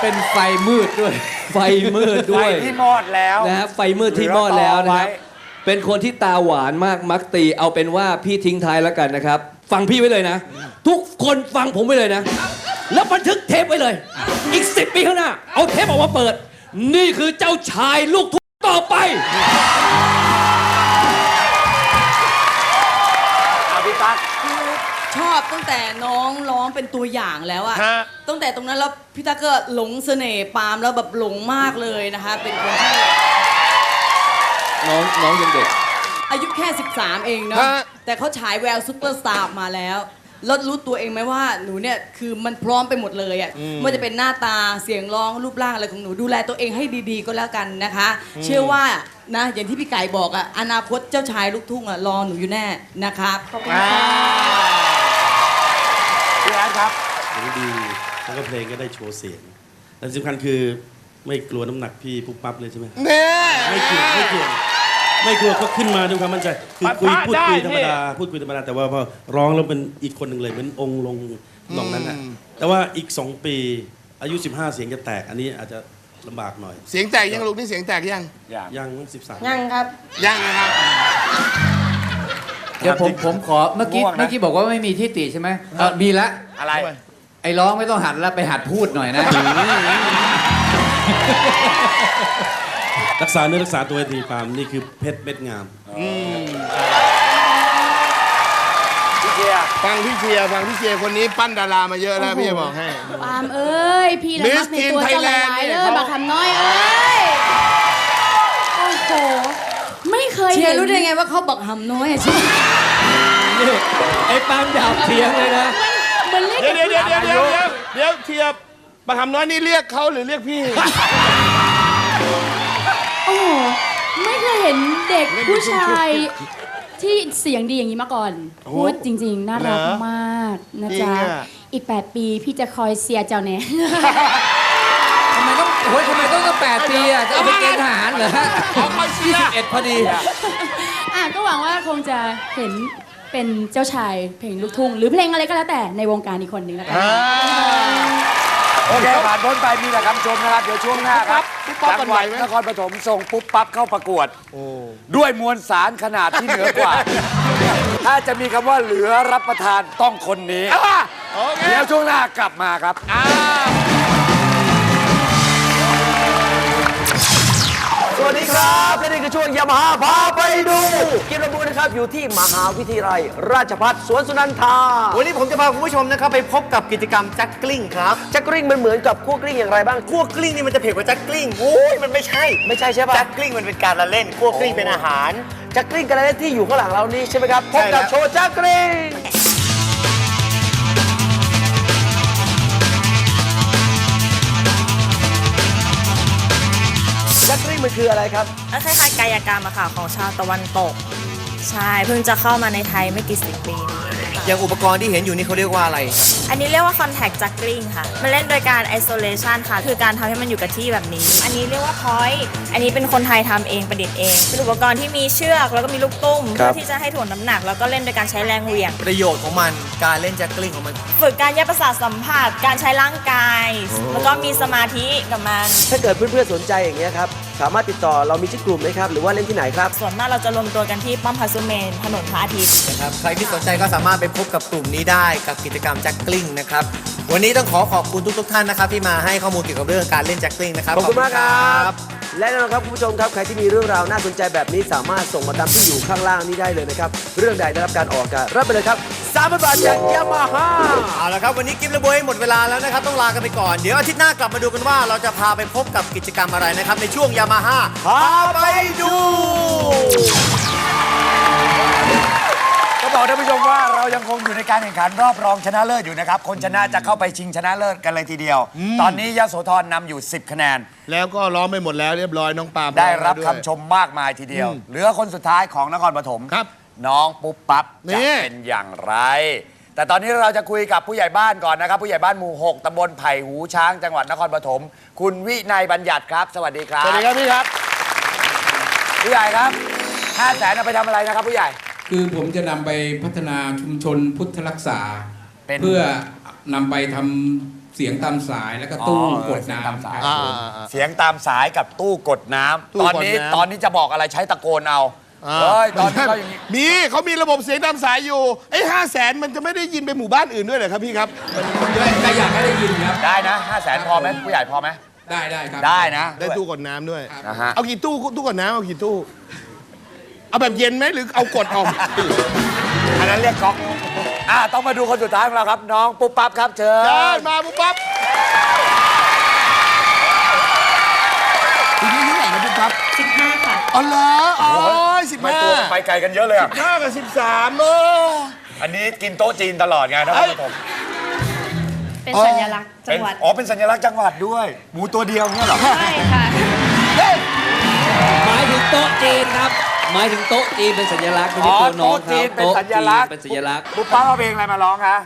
เป็นไฟมืดด้วย ไฟมืดไฟด้วยที่มอดแล้ว นะฮะไฟมืดที่มอดแล้วนะครับเป็นคนที่ตาหวานมากมักตี เอาเป็นว่าพี่ทิ้งท้ายแล้วกันนะครับ ฟังพี่ไว้เลยนะ ทุกคนฟังผมไว้เลยนะ แล้วบันทึกเทปไว้เลย อีกสิปีข้างหน้า เอาเทปออกมาเปิด นี่คือเจ้าชายลูกทุ่งต่อไปอาพี่ตั๊ก ชอบตั้งแต่น้องร้องเป็นตัวอย่างแล้วอะฮะ ตั้งแต่ตรงนั้นแล้วพี่ตาก็หลงเสน่ห์ปาล์มแล้วแบบหลงมากเลยนะคะ เป็นคนที่น้องน้องยังเด็ก อายุแค่ 13 เองเนาะฮะ แต่เขาฉายแววซุปเปอร์สตาร์ออกมาแล้วแล้วรู้ตัวเองไหมว่าหนูเนี่ยคือมันพร้อมไปหมดเลยอะไม่ว่าจะเป็นหน้าตาเสียงร้องรูปร่างอะไรของหนูดูแลตัวเองให้ดีๆก็แล้วกันนะคะ เชื่อว่านะอย่างที่พี่ไก่บอกอะอนาคตเจ้าชายลูกทุ่งอะรอหนูอยู่แน่นะคะขอบคุณอ่าค่ะ พี่แอนครับเสียงดีแล้วก็เพลงก็ได้โชว์เสียงแต่สำคัญคือไม่กลัวน้ำหนักพี่ปุ๊บปั๊บเลยใช่ไหมเนี่ยไม่กลัวไม่กลัวไม่กลัวก็ขึ้นมาด้วยความมั่นใจคือคุยปะทะพูดคุยได้ธรรมดาพูดคุยธรรมดาแต่ว่าพอร้องแล้วเป็นอีกคนหนึ่งเลยเหมือนองค์ลงลงนั้นนะแต่ว่าอีกสองปีอายุ 15 เสียงจะแตกอันนี้อาจจะลำบากหน่อย เสียงแตกยังลูกนี่เสียงแตกยังอย่างยังสิบสาม ยังครับ ยังนะครับ เดี๋ยวผมผมขอเมื่อกี้ง่วงนะ เมื่อกี้บอกว่าไม่มีที่ติใช่ไหมเออมีละ อะไร ไอ้ร้องไม่ต้องหัดแล้วไปหัดพูดหน่อยนะ รักษาเนื้อรักษาตัวให้ดีปาล์มนี่คือเพชรเม็ดงาม พี่เกียร์ฟังพี่เชียร์ฟังพี่เชียร์คนนี้ปั้นดารามาเยอะแล้วพี่จะบอกให้ ปาล์มเอ้ย พี่ละมักในตัวเจ้าหลายๆเด้อบักคำน้อยเอ้ย โอ้โห ไม่เคยเชียเห็นร์รู้ได้ไงว่าเขาบักหำน้อยอะเชียร์นี่ไอ้ปาล์มหยาบเถียงเลยนะเหมันเล่นเดี๋ยวเดี๋ยวเดี๋ยวเดี๋ยวเดี๋ยวเดี๋ยวเทียบประคำน้อยนี่เรียกเขาหรือเรียกพี่ โอ้โหไม่เคยเห็นเด็กผู้ชายที่เสียงดีอย่างนี้มาก่อน พูดจริง ๆ น่ารักเหรอมากนะจริงจ๊ะอะอีก 8 ปีพี่จะคอยเสียเจ้าแน่ทำไมต้อง โอ้ยทำไมต้องตั้งแปดปีอะจะเอาไปเกณฑ์ทหารเหรอฮะเขาคอยเชียร์เอ็ดพอดีอะก็หวังว่าคงจะเห็นเป็นเจ้าชายเพลงลูกทุ่งหรือเพลงอะไรก็แล้วแต่ในวงการอีกคนหนึ่งแล้วกันโอเคผ่านพ้นไปมีแต่คำชมนะครับ เดี๋ยวช่วงหน้าครับปุ๊บปั๊บจังหวัดนครปฐมส่งปุ๊บปั๊บเข้าประกวดด้วยมวลสารขนาดที่เหนือกว่า ถ้าจะมีคำว่าเหลือรับประทานต้องคนนี้โอเคเดี๋ยวช่วงหน้ากลับมาครับ สวัสดีครับและนี่คือช่วงยามาฮ่าพาไปดูกิมระบูนะครับอยู่ที่มหาวิทยาลัย ราชภัฏสวนสุนันทาวันนี้ผมจะพาคุณผู้ชมนะครับไปพบกับกิจกรรมแจ็คกลิ้งครับแจ็คกลิ้งมันเหมือนกับคั่วกลิ้งอย่างไรบ้างคั่วกลิ้งนี่มันจะเผ็ดกว่าแจ็คกลิ้งโอ้ยมันไม่ใช่ไม่ใช่ใช่ปะแจ็คกลิ้งมันเป็นการละเล่นคั่วกลิ้งเป็นอาหารแจ็คกลิ้งการละเล่นที่อยู่ข้างหลังเรานี่ใช่ไหมครับพบกับโชว์แจ็คกลิ้ง มันคืออะไรครับคล้ายๆกายกรรมอะค่ะของชาวตะวันตก ใช่เพิ่งจะเข้ามาในไทยไม่กี่สิบปีนี้อย่างอุปกรณ์ที่เห็นอยู่นี่เขาเรียกว่าอะไร อันนี้เรียกว่า contact juggling ค่ะ มันเล่นโดยการ isolation ค่ะ คือการทำให้มันอยู่กับที่แบบนี้ อันนี้เรียกว่า point อันนี้เป็นคนไทยทำเองประดิษฐ์เอง เป็นอุปกรณ์ที่มีเชือกแล้วก็มีลูกตุ้มครัเพื่บอที่จะให้ถ่วงน้ำหนัก แล้วก็เล่นโดยการใช้แรงเหวี่ยง ประโยชน์ของมันการเล่นแจ็คกลิ้งของมัน ฝึกการแยกประสาทสัมผัส การใช้ร่างกาย แล้วก็มีสมาธิกับมัน ถ้าเกิดเพื่อนๆสนใจอย่างเงี้ยครับ สามารถติดต่อเรามีชื่อกลุ่มไหมครับ หรือว่าเล่นที่ไหนครับ ส่วนมากเราจะรวมตัวกันที่ป้อมพาสุเมน ถนนพระอาทิตย์ นะครับใครที่สนใจก็สามารถไปพบกับกลุ่มนี้ได้กับกิจกรรมแจ็คกลิ้งนะครับวันนี้ต้องขอขอบคุณทุก ๆ ท่านนะครับที่มาให้ข้อมูลเกี่ยวกับเรื่องการเล่นแจ็คกลิ้งนะครับขอบคุณมากครับ และแน่นอนครับคุณผู้ชมครับใครที่มีเรื่องราวน่าสนใจแบบนี้สามารถส่งมาตามที่อยู่ข้างล่างนี้ได้เลยนะครับ เรื่องใดได้รับการออกอากาศรับไปเลยครับสามพันบาทจากยามาฮ่าเอาละครับวันนี้กิฟต์และบวยหมดเวลาแล้วนะครับต้องลากันไปก่อนเดี๋ยวอาทิตย์หน้ากลับมาดูกันว่าเราจะพาไปพบกับกิจกรรมอะไรนะครับในช่วงยามาฮ่าพาไปดู ก็บอกท่านผู้ชมว่าเรายังคงอยู่ในการแข่งขันรอบรองชนะเลิศอยู่นะครับ คนชนะจะเข้าไปชิงชนะเลิศกันเลยทีเดียว ตอนนี้ยโสธรนำอยู่ 10 คะแนน แล้วก็ร้องไปหมดแล้วเรียบร้อยน้องปาล์มได้รับองคำแล้วด้วยชมมากมายทีเดียวเหลือคนสุดท้ายของนครปฐมครับน้องปุ๊บปั๊บนี่ จะเป็นอย่างไร แต่ตอนนี้เราจะคุยกับผู้ใหญ่บ้านก่อนนะครับ ผู้ใหญ่บ้านหมู่ 6ตำบลไผ่หูช้างจังหวัดนครปฐมคุณวินัยบัญญัติครับ สวัสดีครับสวัสดีครับพี่ครับ ผู้ใหญ่ครับ ห้าแสนเอาไปทำอะไรนะครับผู้ใหญ่ คือผมจะนำไปพัฒนาชุมชนพุทธรักษา เป็น เพื่อนำไปทำเสียงตามสายแล้วก็ตู้อ๋อกดเสียงตามน้ำสายครับอ่าผมอ่าอ่าเสียงตามสายกับตู้กดน้ำตู้ตอนกดนี้น้ำ ตอนนี้จะบอกอะไรใช้ตะโกนเอาอ่าเฮ้ยตอนนี้เขาอย่างนี้ มีเขามีระบบเสียงตามสายอยู่ไอ้ห้าแสนมันจะไม่ได้ยินไปหมู่บ้านอื่นด้วยเหรอครับพี่ครับ แต่อยากให้ได้ยินครับ ได้นะห้าแสนพอไหมผู้ใหญ่พอไหมได้ได้ครับ ได้นะได้ตู้กดน้ำด้วย นะฮะเอากี่ตู้ตู้กดน้ำเอากี่ตู้ เอาแบบเย็นไหมหรือเอากดออก อันนั้นเรียกก๊อกอ่าต้องมาดูคนสุดท้ายของเราครับ น้องปุ๊บปั๊บครับเชิเดินญมาปุ๊บปั๊บทีนี้เท่าไหร่นะปุ๊บปั๊บ15ค่ะ อ๋อเหรออ๋อสิบไม่ห้าตัวไปไกลกันเยอะเลยอะห้ากับสิบสามเออ อันนี้กินโต๊ะจีนตลอดไงนะคเอ้รับย ผมเป็นอ๋อสัญลักษณ์จัเป็นงหวัดอ๋อเป็นสัญลักษณ์จังหวัดด้วย หมูตัวเดียวเนี่ยเหรอ ใช่ค่ะ หมายถึงโต๊ะจีนครับ หมายถึงโต๊ะจีนเป็นสัญลักษณ์ไม่ใช่ตัวน้องโต๊ะจีนเป็นสัญลักษณ์โต๊ะจีนเป็นสัญลักษณ์ ปุ๊บปั๊บเอาเพลงอะไรมาร้องคะ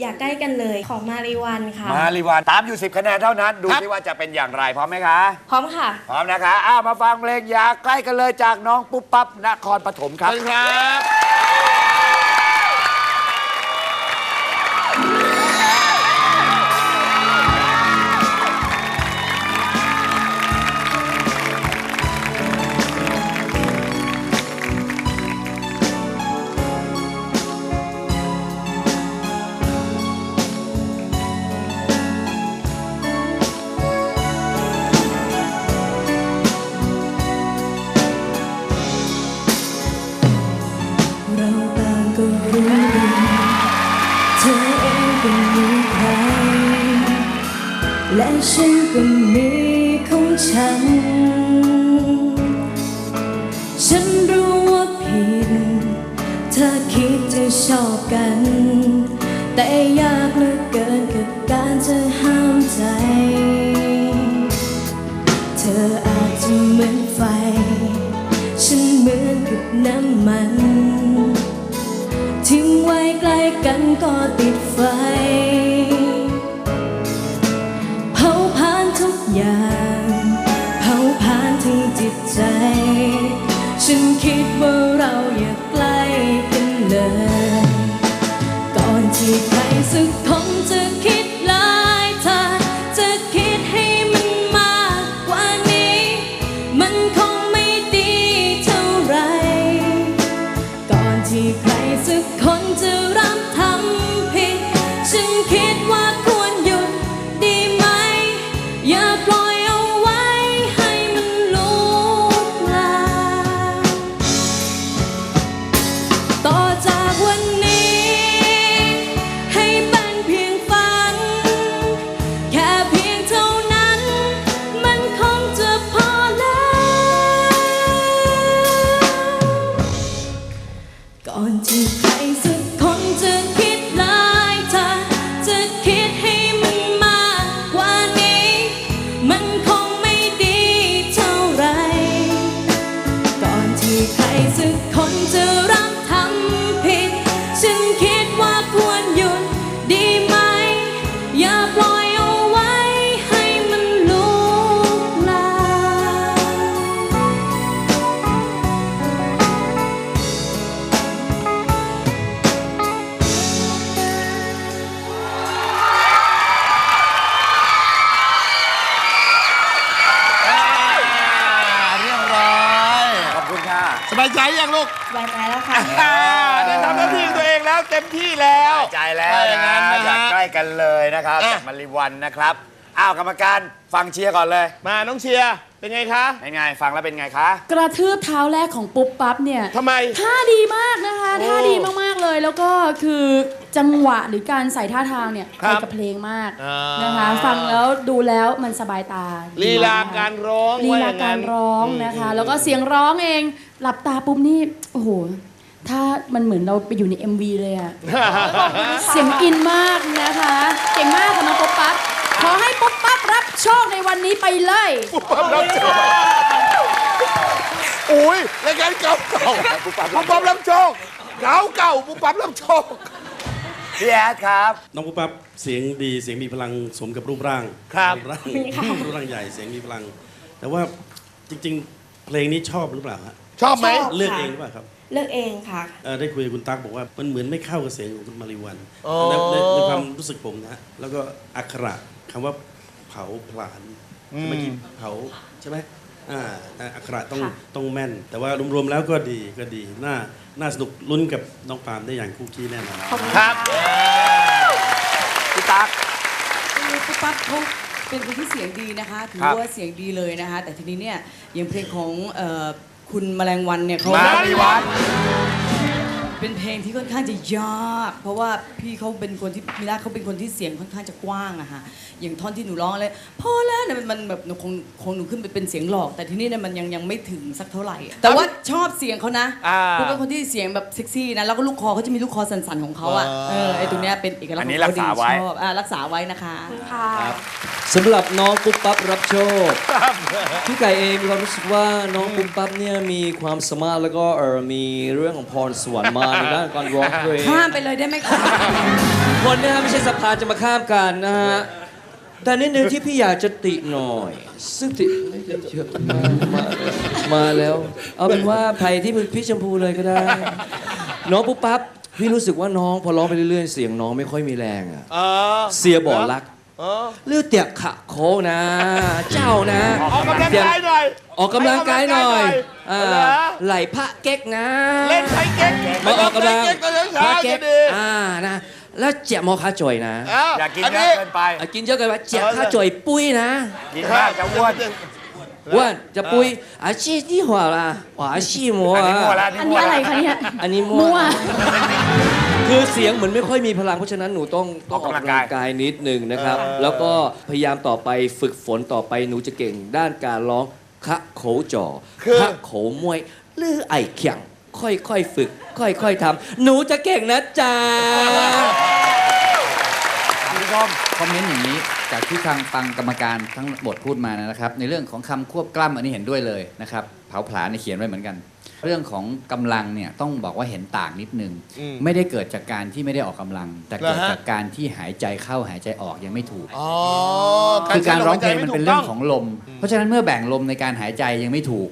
อย่าใกล้กันเลยของมาริวันค่ะ มาริวันตามอยู่ 10คะแนนเท่านั้น ดูครับสิว่าจะเป็นอย่างไรพร้อมไหมคะ พร้อมค่ะ พร้อมนะคะ อ้าว มาฟังเพลงอยาใกล้กันเลยจากน้องปุ๊บปั๊บนครปฐมครับเชิญครับ ฉัน ฉันรู้ว่าผิด เธอคิดจะชอบกัน แต่ยากเหลือเกินกับการจะห้ามใจ เธออาจจะเหมือนไฟ ฉันเหมือนกับน้ำมัน ทิ้งไว้ใกล้กันก็ติดไฟ ที่ใครสักคนจะรับทา มที่แล้ว ใจแล้วถ้าอย่างนะนั้นนะอยากฮะใกล้กันเลยนะครับอะ จากมาริวันนะครับอ้าวกรรมการฟังเชียร์ก่อนเลยมาน้องเชียร์เป็นไงคะเป็นไงฟังแล้วเป็นไงคะกระทืบเท้าแรกของปุ๊บปั๊บเนี่ยทำไม ท่าดีมากนะคะโอ้ท่าดีมากๆเลยแล้วก็คือจังหวะหรือการใส่ท่าทางเนี่ยครัเข้าบกับเพลงมากอ่านนะคะ ฟังแล้วดูแล้วมันสบายตาลีลาดีมการร้องลีว่ลาอย่งการนั้นร้องนะคะ แล้วก็เสียงร้องเองหลับตาปุ๊บนี่โอ้โห ถ้ามันเหมือนเราไปอยู่ใน MV เลยอะเสียงอินมากนะคะ เก่งมากค่ะน้องปุ๊บปั๊บขอให้ปุ๊บปั๊บรับโชคในวันนี้ไปเลยปุ๊บปั๊บรับโชคโอ้ยรายการเก่าเก่าปุ๊บปั๊บรับโชคเก่าเก่าปุ๊บปั๊บรับโชคพี่แอดครับ น้องปุ๊บปั๊บเสียงดีเสียงมีพลังสมกับรูปร่างครับรูปร่างรูปร่างใหญ่เสียงมีพลัง แต่ว่าจริง ๆ เพลงนี้ชอบหรือเปล่าฮะ ชอบไหมชอบเลือกเองหรือเปล่าครับเลือกเองค่ะ เอ่อได้คุยกับคุณตั๊กบอกว่ามันเหมือนไม่เข้ากับเสียงของคุณมาริวันอ๋อ ในในในความรู้สึกผมนะฮะแล้วก็อักขระคำว่าเผาผลาญเมื่อกี้เผาใช่ไหมอ่าอ่าอักขระต้องต้องแม่น แต่ว่ารวมๆแล้วก็ดีก็ดีน่าน่าสนุกลุ้นกับน้องปาล์มได้อย่างคู่ขี้แน่นอนครับ พี่ตั๊ก คือปุ๊บปั๊บเขาเป็นคนที่เสียงดีนะคะ ถือครับว่าเสียงดีเลยนะคะ แต่ทีนี้เนี่ยอย่างเพลงของเอ่อ คุณแมลงวันเนี่ยเขามาริวัน เป็นเพลงที่ค่อนข้างจะยาก เพราะว่าพี่เขาเป็นคนที่มิลาเขาเป็นคนที่เสียงค่อนข้างจะกว้างอะค่ะอย่างท่อนที่หนูร้องเลยพอแล้วเนี่ยมันมันแบบหนูคงคงหนูขึ้นไปเป็นเสียงหลอก แต่ที่นี่เนี่ยมันยังยังไม่ถึงสักเท่าไหร่อะแต่ว่าชอบเสียงเขานะอ่า เขาเป็นคนที่เสียงแบบเซ็กซี่นะแล้วก็ลูกคอเขาจะมีลูกคอสันๆของเขาอะเออไอตรงเนี้ยเป็นเอกลักษณ์อันนี้ของเขาดีรักษาไว้ ชอบอ่ารักษาไว้นะคะสำหรับน้องปุ๊บปั๊บรับโชคพี่ไก่เองมีความรู้สึกว่าน้องปุ๊บปั๊บเนี่ยมีความสามารถแล้วก็เออมีเรื่องของพรสวรรค์มาในด้านการร้องเพลงข้ามไปเลยได้ไหมคะคนนะฮะไม่ใช่สภาจะมาข้ามกันนะฮะแต่นิดนึงที่พี่อยากจะติหน่อย ซึ่งติเยอะมามามาแล้ว เอาเป็นว่าไผ่ที่พี่ชมพูเลยก็ได้ น้องปุ๊บปั๊บพี่รู้สึกว่าน้องพอร้องไปเรื่อยๆ เสียงน้องไม่ค่อยมีแรงอะเออเสียบ่อรัก เออเลือดเตียกขะโคกนะ เจ้านะออกกำลังกายหน่อย ออกกำลังกายหน่อยอ่าเหรอไหลพระเก๊กนะ เล่นไทยเก๊กมาออกกำลังเล่นเก๊กตอนพเช้าระๆเก๊จะกดีอ่านะแล้วเจียมอคาจ่อยนะอ้าวอย่ากินอันเยนี้อะเกินไปอะกินเยอะเกินไปเจียข้าจ่อยปุ้ยนะกินมากจะอ้วนอ้วนจะปุ้ยอะชี้ที่หัวละหัวชี้หมัวอันนี้มั่วแล้วอันนี้อะไรคะเนี่ยอันนี้มั่มั่วว คือเสียงเหมือนไม่ค่อยมีพลังเพราะฉะนั้นหนูต้องต้องออกกำลังกายนิดหนึ่งนะครับ แล้วก็พยายามต่อไปฝึกฝนต่อไปหนูจะเก่งด้านการร้องคะโขจ่อคะโขมวยหรือไอเขียงค่อยๆฝึก ค่อยๆทำหนูจะเก่งนะจ๊ะ คุณผู้ชมคอมเมนต์อย่างนี้จากที่ทางฟังกรรมการทั้งหมดพูดมานะครับ ในเรื่องของคำควบกล้ำอันนี้เห็นด้วยเลยนะครับเผาผลาญเนี่ยเขียนไว้เหมือนกัน เรื่องของกำลังเนี่ยต้องบอกว่าเห็นต่างนิดนึงไม่ได้เกิดจากการที่ไม่ได้ออกกำลัง แต่เกิดจากการที่หายใจเข้าหายใจออกยังไม่ถูก อ๋อคือการร้องเพลงใช้มันลมหายใจไถูเป็นเรื่องของลม เพราะฉะนั้นเมื่อแบ่งลมในการหายใจยังไม่ถูก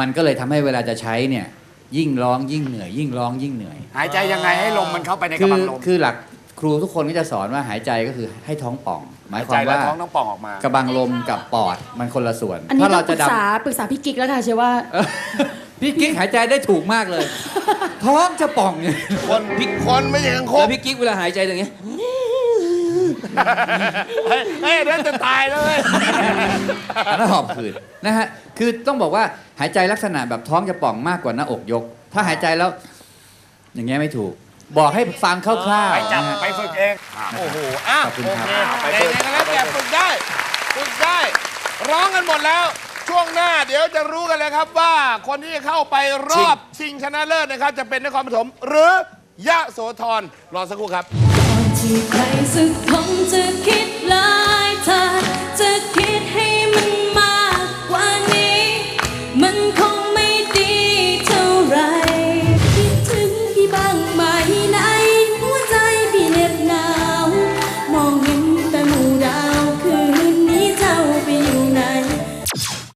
มันก็เลยทำให้เวลาจะใช้เนี่ยยิ่งร้องยิ่งเหนื่อย ยิ่งร้องยิ่งเหนื่อย หายใจยังไงให้ลมมันเข้าไปในคืกระอบังลม คือหลัก ครูทุกคนก็จะสอนว่าหายใจก็คือให้ท้องป่อง หมายหายควาใจมแล้วว่าท้องต้องป่องออกมากระบังลมกับปอดมันคนละส่วน อันนี้ถ้าต้เราองปจะรึกดษาปรึกษาพี่กิ๊กแล้วค่ะเชื่อว่าำพี่กิ๊กหายใจได้ถูกมากเลย ท้องจะป่องเนี่ยคนคนไม่ใช่กังคแล้วกพี่กิ๊กเวลาหายใจอย่างเงี้ยเฮ้ยเฮ้ยเดี๋ยวจะตายแล้วเว้ย อันนั้นหอบผืดนะฮะคือต้องบอกว่าหายใจลักษณะแบบท้องจะป่องมากกว่าหน้าอกยก ถ้าหายใจแล้ว อย่างเงี้ยไม่ถูก บอกให้ฟังคร่าวไปๆจับนะฮะ ไปฝึกเองโอ้โหอะขอบคุณโอครับ เคไปแต่ฝึยังกไงก็แล้วแต่ฝึกได้ฝึกได้ ร้องกันหมดแล้ว ช่วงหน้าเดี๋ยวจะรู้กันเลยครับว่าคนที่จะเข้าไปรอบชิงชนะเลิศนะครับ จะเป็นนครปฐมหรือยะโสธรรอสักครู่ครับ ก่อนที่ใครสักคนจะคิดหลายทาง